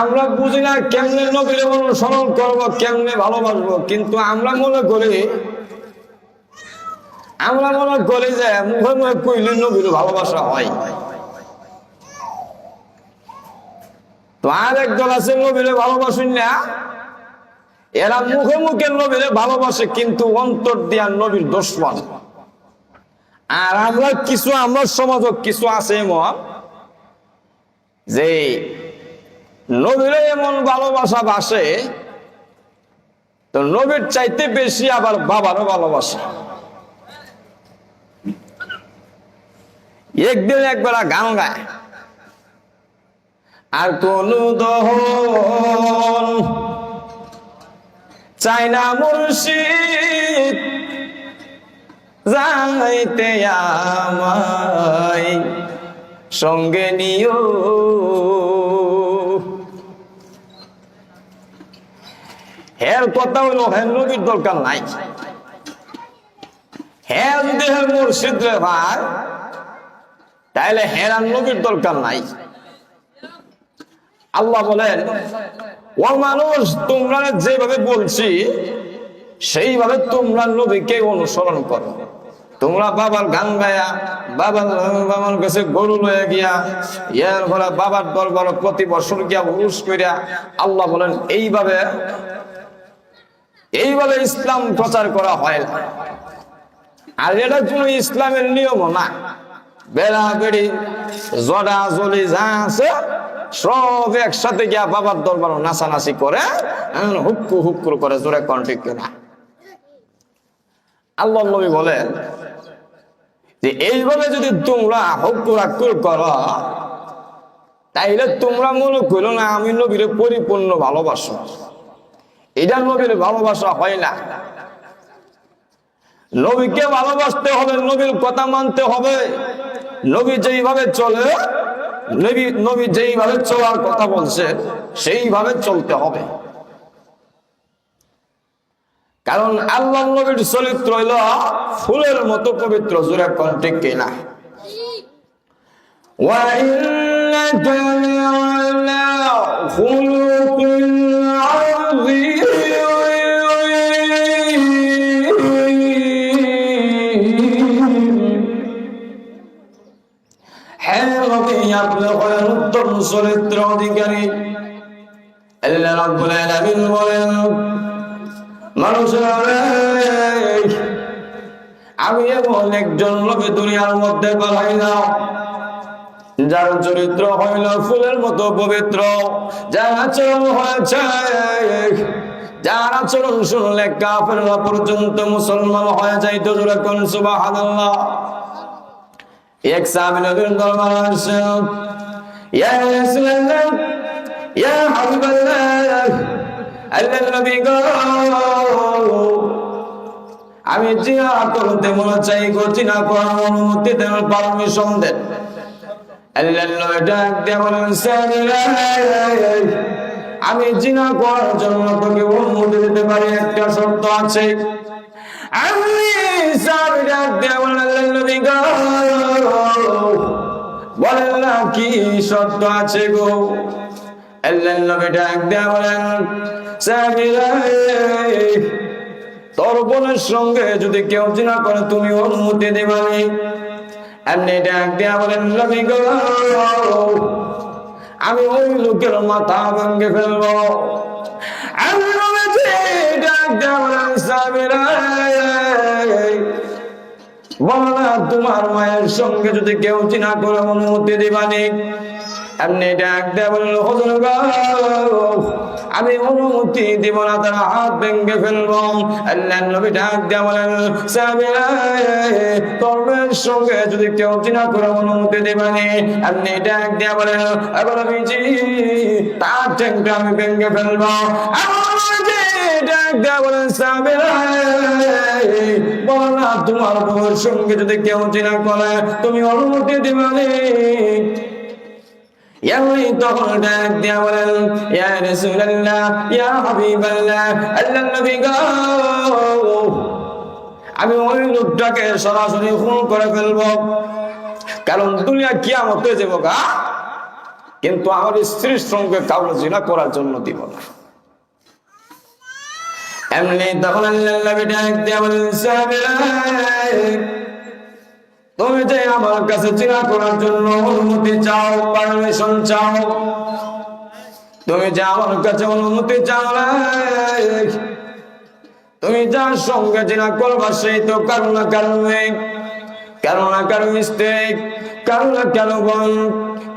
আমরা বুঝি না কেমনে নবীর অনুসরণ করব, কেমনে ভালোবাসবো। কিন্তু আমরা মনে করি, আমরা মনে করি যে মুখে মুখে কইলে নবীর ভালোবাসা হয়। তো আর একদল আছে নবীরে ভালোবাসুন না, এরা মুখে মুখে নবীরে ভালোবাসে, কিন্তু অন্তর দিয়া নবীর দুশ্মন। আর আমরা কিছু, আমরা সমাজ কিছু আছে এমন যে নবীরে এমন ভালোবাসা বাসে, তো নবীর চাইতে বেশি আবার বাবারও ভালোবাসে। একদিন একবার গান গায়। আর কোন দহন চাই না মুর্শিদ, যাইতে আমায় সঙ্গে নিও। হের কথা হইল হের নবীর দরকার নাই। হের দেহের মুর্শিদ রে ভাই, তাইলে হেরান নবীর দরকার নাই। আল্লাহ বলেন ও মানুষ, তোমরা যেভাবে বলছি, সেইভাবে তোমরা নবীকে অনুসরণ করো। তোমরা বাবার গান গায়া, বাবার বাবার কাছে গরু লয়ে গিয়া, ইয়ার ঘরে বাবার দরবার প্রতি বছর গিয়া উরুস করিয়া আল্লাহ বলেন, এইভাবে এইভাবে ইসলাম প্রচার করা হয় না। আর এটা কোনো ইসলামের নিয়ম না। বেড়া বেড়ি জডা, জলি যা আছে, সব একসাথে গিয়া বাবার দরবার নাচানাচি করে হুক্কু হুক্কুর করে জোরে কন্টিক না আল্লাহ নবী বলেন যে, এইভাবে যদি তোমরা হুক্কুর হাক্কুর করো, তাইলে তোমরা মনে করো না, আমি নবীরে পরিপূর্ণ ভালোবাসো। এটা নবীর ভালোবাসা হয় না নবীকে ভালোবাসতে হবে নবীর কথা মানতে হবে নবী যেইভাবে চলে নবী নবী যেইভাবে চলার কথা বলছে সেইভাবে চলতে হবে কারণ আল্লাহ নবীর চরিত্র হইল ফুলের মতো পবিত্র জোরে কন্টেক কিনা وإنك لعلى خلق হ্যাঁ নবী আপনি হলেন উত্তম চরিত্র অধিকারী। বলেন, মানুষের আমি এমন একজন লোকে দুনিয়ার মধ্যে পালাইলাম যার চরিত্র হইল ফুলের মতো পবিত্র। যার আচরণ হয়েছে, যার আচরণ শুনলে কাফেররা পর্যন্ত মুসলমান হয়ে যাইত কোন সুবহানাল্লাহ। এক সাহাবী নবীর দরবারে আসেন ইয়া রাসূলুল্লাহ ইয়া হাবিবাল্লাহ আমি জিয়া করতে মনে চাই গো জিনা করার অনুমতি দেন পারমিশন দেন আমি জিনা করার জন্য তোকে অনুমতি দিতে পারি একটা শর্ত আছে আমি ডাক না কি শর্ত আছে গো? সঙ্গে যদি কেউ জিনা করে, তুমি অনুমতি দিবানি এমনি ডাক দিয়া বলেন আমি ওই লোকের মাথা ভেঙে ফেলব। আমি ডাক দিয়া বলেন সাবিরা বল তোমার মায়ের সঙ্গে যদি কেউ চিনা করে অনুমতি দিবানি? এমনি ডাক দেয়া বলল, হুজুর আমি অনুমতি দিব না, তার হাত ভেঙে ফেলব। ডাক দেয়া বলেন মায়ের সঙ্গে যদি কেউ করে অনুমতি এবার তোমার বউয়ের সঙ্গে যদি কেউ চিনা করে, তুমি অনুমতি গো। আমি ওই লোকটাকে সরাসরি খুন করে ফেলব। কারণ দুনিয়া কিয়ামত হয়ে যাব গা। কিন্তু আমার স্ত্রীর সঙ্গে কাউকে জিনা করার জন্য দিব না। এমনি তখন তুমি যে আমার কাছে জিনা করার জন্য অনুমতি চাও পারমিশন চাও, তুমি যে আমার কাছে অনুমতি চাও তুমি যার সঙ্গে জিনা করবা সেই তো কারও না কারও মেয়ে কারও না কারও স্ত্রী কারও না কারও বোন?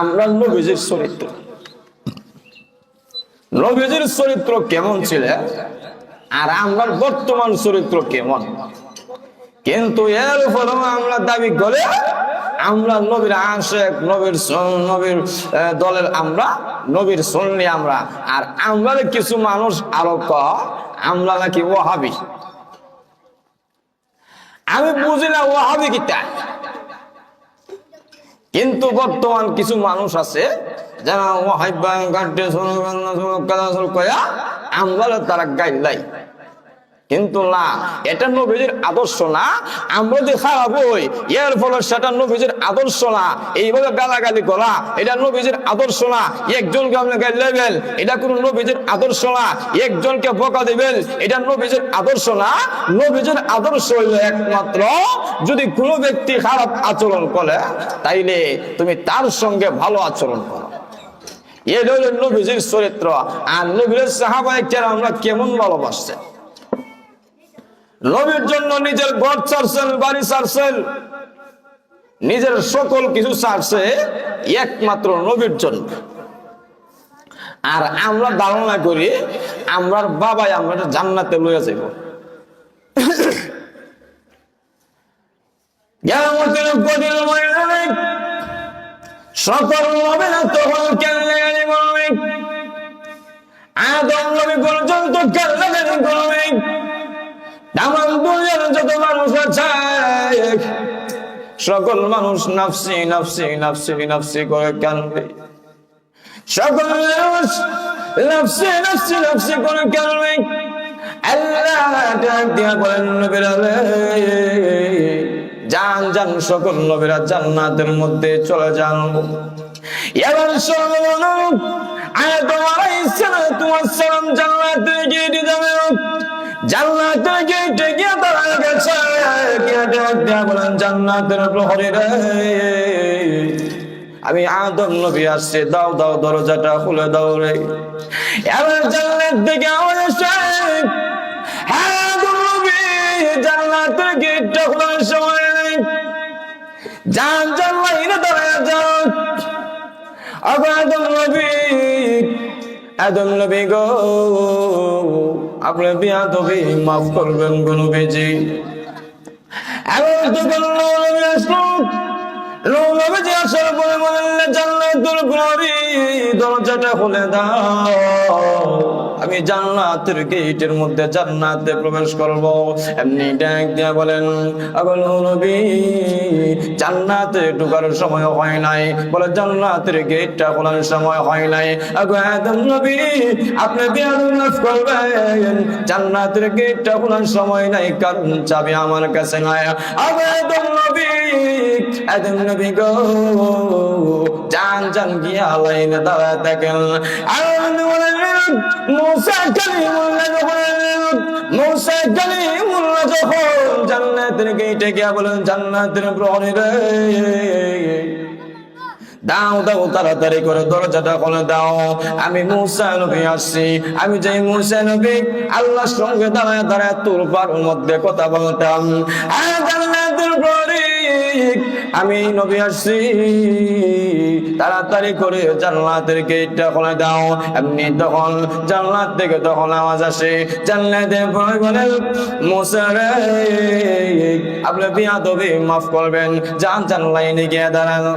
আমরা নবীজির চরিত্র। নবীজির চরিত্র কেমন ছিল? আর আমার বর্তমান চরিত্র কেমন? কিন্তু এর উপর আমরা দাবি করে আমরা নবীর আশেক, নবীর নবীর দলের আমরা, নবীর শুনলি আমরা। আর আমরা কিছু মানুষ আরও ক, আমরা নাকি ওহাবি আমি বুঝি না ওহাবি কিতা কিন্তু বর্তমান কিছু মানুষ আছে যারা আমরা তারা গাইলাই কিন্তু না, এটা নবীজির আদর্শ না, আমরা যে খারাপ হই, এর ফলে সেটা নবীজির আদর্শ না। এইভাবে গালাগালি করা, এটা নবীজির আদর্শ না। একজনকে আপনি গাইলেবেন, এটা কোন নবীজির আদর্শ না। একজনকে বকা দিবেন, এটা নবীজির আদর্শ না। নবীজির আদর্শ হইল একমাত্র, যদি কোনো ব্যক্তি খারাপ আচরণ করে, তাইলে তুমি তার সঙ্গে ভালো আচরণ করো। এটা হইল নবীজির চরিত্র। আর নবীর সাহাবাহিক আমরা কেমন ভালোবাসছে? নবীর জন্য নিজের ঘর ছাড়ছেন, বাড়ি ছাড়ছেন। নিজের সকল কিছু ছাড়ছে একমাত্র নবীর জন্য। আর আমরা ধারণা করি, আমরার বাবাই আমরা জান্নাতে লইয়া যাইব। আদম নবী পর্যন্ত কেল্লাগালি তামাম দুনিয়ার যত মানুষ আছে, সকল মানুষ নাফসি নাফসি নাফসি নাফসি করে কানবে সকল মানুষ নাফসি নাফসি নাফসি করে কানবে জান্নাতের মধ্যে চলে সালাম জান্নাতে গিয়ে আমি আদম নবী আসছে, দাও দাও, দরজাটা খুলে দাও রে। এবার জান্নাত দিকে আসে হ্যাঁ আদম নবী, জান্নাতের গেটটা খোলার সময়। আদম নবী আদম নবী গো, আপনি বিয়া তবে মাফ করবেন গো নবীজি। আসার পরে দরজাটা খুলে দাও। আমি জান্নাতের গেটের মধ্যে জান্নাতে প্রবেশ করব। এমনি ডাক দিয়া বলেন আগল নবী জান্নাতে ঢোকার সময় হয় নাই। বলে, জান্নাতের গেটটা খোলার সময় হয় নাই। আগো আদম নবী, আপনি বিয়াদ মাফ করবেন। জান্নাতের গেটটা খোলার সময় নাই, কারণ চাবি আমার কাছে নাই। আগো আদম নবী আদম নবী গো জান জান গিয়া লাইনে দাঁড়া থাকেন। আর বলেন দাও দাও, তাড়াতাড়ি করে দরজাটা খুলে দাও। আমি মুসা নবী আসছি। আমি যাই মুসা নবী, আল্লাহর সঙ্গে দাঁড়ায় দাঁড়ায় তোর পার মধ্যে কথা বলতাম। প্রহরী, আমি নবী আসছি। তাড়াতাড়ি করে জান্নাতের গেটটা খুলে দাও। এমনি তখন জান্নাত থেকে তখন আওয়াজ আসে, জান্নাতের পরে বলেন মোসারে আপনি বিয়া তবে মাফ করবেন জান লাইনে গিয়ে দাঁড়ানো।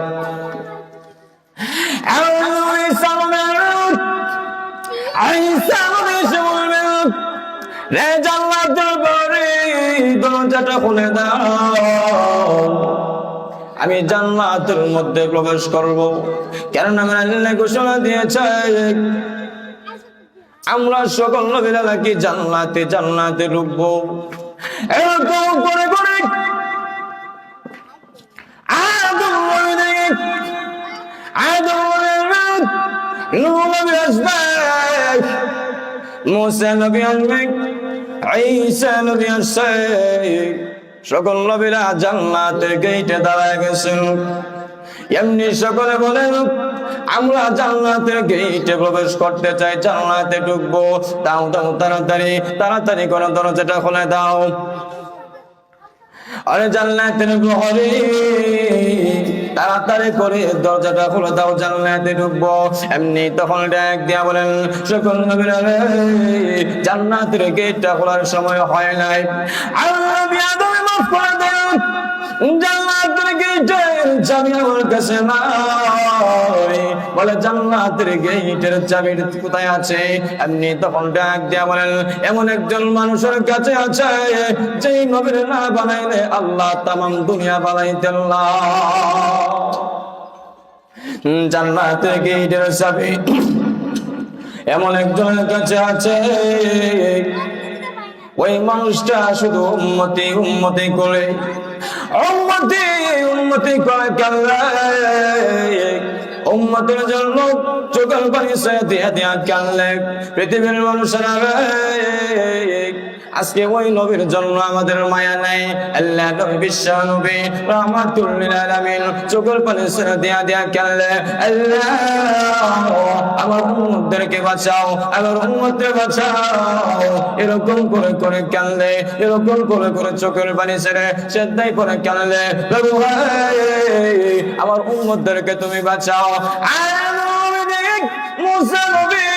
রে জান্নাতের বাড়ি দরজাটা খুলে দাও। আমি জান্নাতের মধ্যে প্রবেশ করব। কেননা আমার আল্লাহ ঘোষণা দিয়েছে, আমরা সকল নবীরা নাকি জান্নাতে জান্নাতে ঢুকবো। এরকম করে করে মুসা নবী আসবে, ঈসা নবী সকল নবীরা জান্নাতের গেইটে দাঁড়ায় গেছেন। এমনি সকলে বলেন, আমরা জান্নাতের গেইটে প্রবেশ করতে চাই, জান্নাতে ঢুকবো। দাও দাও, তাড়াতাড়ি তাড়াতাড়ি করে দরজাটা খুলে দাও। আরে জান্নাতের প্রহরী। তাড়াতাড়ি করে দরজাটা খুলে দাও জান্নাতে ঢুকবো। এমনি তখন ডাক দিয়া বলেন সকল নবীরা জান্নাতের গেটটা খোলার সময় হয় নাই। আল্লাহ বিয়াদবে মাফ করে দেন। চাবি আমার কাছে নাই। বলে, জান্নাতের চাবি কোথায় আছে? এমনি তখন ডাক দিয়া বলেন, এমন একজন মানুষের কাছে আছে, যেই নবীর না বানাইলে আল্লাহ তামাম দুনিয়া জান্নাতের চাবি এমন একজনের কাছে আছে। ওই মানুষটা শুধু উন্মতি উন্মতি করে। উন্মতি উন্মতি করে কাল্লা উম্মতের জন্য চোখের পানি দিয়া দিয়া কানলে পৃথিবীর আজকে ওই নবীর জন্য আমাদের মায়া নাই। আল্লাহ বিশ্ব নবী রহমাতুল্লিল আলামিন, চোখের পানি সয়ে দিয়া দিয়া কানলে? আল্লাহ, আমার উম্মতদেরকে বাঁচাও, আমার উম্মতদের বাঁচাও। এরকম করে করে কানলে, এরকম করে করে চোখের পানি ছেড়ে সেদ্ধাই করে কানলে? আমার উম্মতদেরকে তুমি বাঁচাও। আর মুসা নবী